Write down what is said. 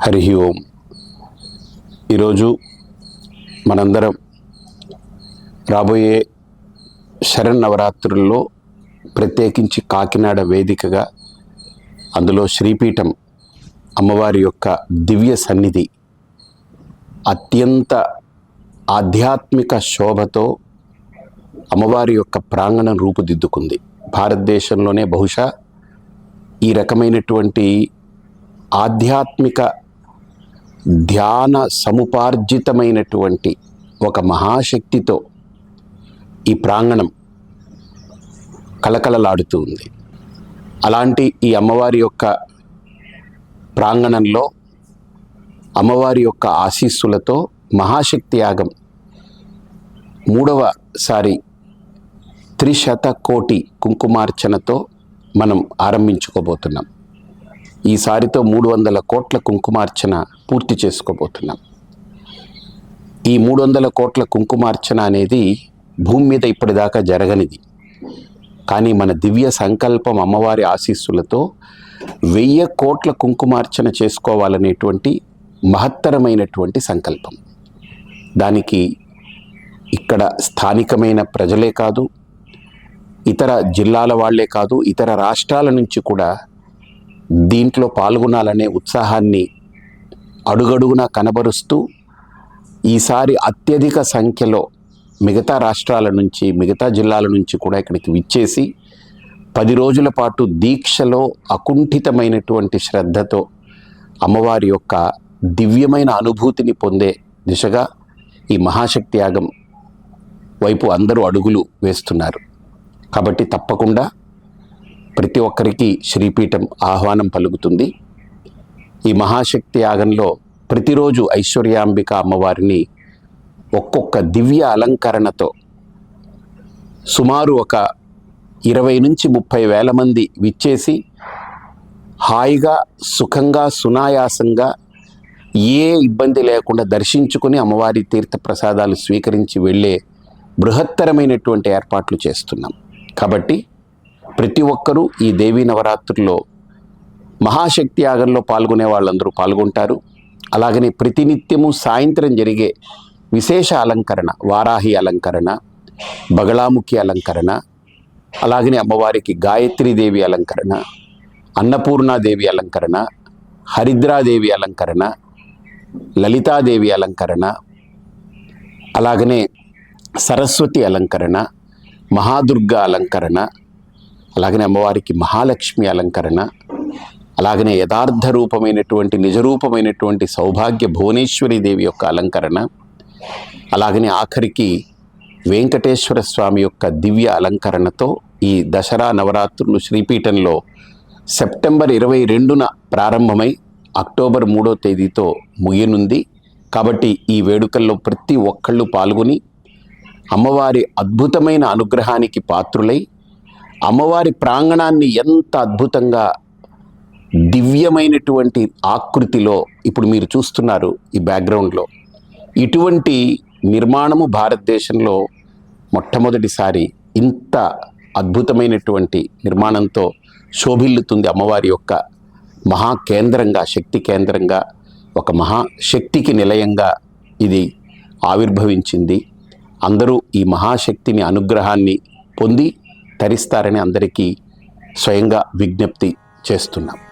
హరి ఓం. ఈరోజు మనందరం రాబోయే శరన్నవరాత్రుల్లో ప్రత్యేకించి కాకినాడ వేదికగా అందులో శ్రీపీఠం అమ్మవారి యొక్క దివ్య సన్నిధి అత్యంత ఆధ్యాత్మిక శోభతో అమ్మవారి యొక్క ప్రాంగణం రూపుదిద్దుకుంది. భారతదేశంలోనే బహుశా ఈ రకమైనటువంటి ఆధ్యాత్మిక ధ్యాన సముపార్జితమైనటువంటి ఒక మహాశక్తితో ఈ ప్రాంగణం కలకలలాడుతూ ఉంది. అలాంటి ఈ అమ్మవారి యొక్క ప్రాంగణంలో అమ్మవారి యొక్క ఆశీస్సులతో మహాశక్తి యాగం మూడవసారి త్రిశత కోటి కుంకుమార్చనతో మనం ఆరంభించుకోబోతున్నాం. ఈసారితో మూడు వందల కోట్ల కుంకుమార్చన పూర్తి చేసుకోబోతున్నాం. ఈ మూడు వందల కోట్ల కుంకుమార్చన అనేది భూమి మీద ఇప్పటిదాకా జరగనిది. కానీ మన దివ్య సంకల్పం అమ్మవారి ఆశీస్సులతో వెయ్యి కోట్ల కుంకుమార్చన చేసుకోవాలనేటువంటి మహత్తరమైనటువంటి సంకల్పం. దానికి ఇక్కడ స్థానికమైన ప్రజలే కాదు ఇతర జిల్లాల వాళ్ళే కాదు ఇతర రాష్ట్రాల నుంచి కూడా దీంట్లో పాల్గొనాలనే ఉత్సాహాన్ని అడుగడుగునా కనబరుస్తూ ఈసారి అత్యధిక సంఖ్యలో మిగతా రాష్ట్రాల నుంచి మిగతా జిల్లాల నుంచి కూడా ఇక్కడికి విచ్చేసి పది రోజుల పాటు దీక్షలో అకుంఠితమైనటువంటి శ్రద్ధతో అమ్మవారి యొక్క దివ్యమైన అనుభూతిని పొందే దిశగా ఈ మహాశక్తి యాగం వైపు అందరూ అడుగులు వేస్తున్నారు. కాబట్టి తప్పకుండా ప్రతి ఒక్కరికి శ్రీపీఠం ఆహ్వానం పలుకుతుంది. ఈ మహాశక్తి యాగంలో ప్రతిరోజు ఐశ్వర్యాంబిక అమ్మవారిని ఒక్కొక్క దివ్య అలంకరణతో సుమారు ఒక ఇరవై నుంచి ముప్పై వేల మంది విచ్చేసి హాయిగా సుఖంగా సునాయాసంగా ఏ ఇబ్బంది లేకుండా దర్శించుకుని అమ్మవారి తీర్థ ప్రసాదాలు స్వీకరించి వెళ్ళే బృహత్తరమైనటువంటి ఏర్పాట్లు చేస్తున్నాం. కాబట్టి ప్రతి ఒక్కరూ ఈ దేవీ నవరాత్రుల్లో మహాశక్తి యాగంలో పాల్గొనే వాళ్ళందరూ పాల్గొంటారు. అలాగనే ప్రతినిత్యము సాయంత్రం జరిగే విశేష అలంకరణ వారాహి అలంకరణ బగళాముఖి అలంకరణ అలాగనే అమ్మవారికి గాయత్రీదేవి అలంకరణ అన్నపూర్ణాదేవి అలంకరణ హరిద్రాదేవి అలంకరణ లలితాదేవి అలంకరణ అలాగనే సరస్వతి అలంకరణ మహాదుర్గ అలంకరణ అలాగనే అమ్మవారికి మహాలక్ష్మి అలంకరణ అలాగనే యథార్థ రూపమైనటువంటి నిజరూపమైనటువంటి సౌభాగ్య భువనేశ్వరి దేవి యొక్క అలంకరణ అలాగనే ఆఖరికి వెంకటేశ్వర స్వామి యొక్క దివ్య అలంకరణతో ఈ దసరా నవరాత్రులు శ్రీపీఠంలో సెప్టెంబర్ ఇరవై రెండున ప్రారంభమై అక్టోబర్ మూడో తేదీతో ముగియనుంది. కాబట్టి ఈ వేడుకల్లో ప్రతి ఒక్కళ్ళు పాల్గొని అమ్మవారి అద్భుతమైన అనుగ్రహానికి పాత్రులై అమ్మవారి ప్రాంగణాన్ని ఎంత అద్భుతంగా దివ్యమైనటువంటి ఆకృతిలో ఇప్పుడు మీరు చూస్తున్నారు ఈ బ్యాక్గ్రౌండ్లో. ఇటువంటి నిర్మాణము భారతదేశంలో మొట్టమొదటిసారి ఇంత అద్భుతమైనటువంటి నిర్మాణంతో శోభిల్లుతుంది అమ్మవారి యొక్క మహా కేంద్రంగా శక్తి కేంద్రంగా ఒక మహాశక్తికి నిలయంగా ఇది ఆవిర్భవించింది. అందరూ ఈ మహాశక్తిని అనుగ్రహాన్ని పొంది తరిస్తారని అందరికీ స్వయంగా విజ్ఞప్తి చేస్తున్నాం.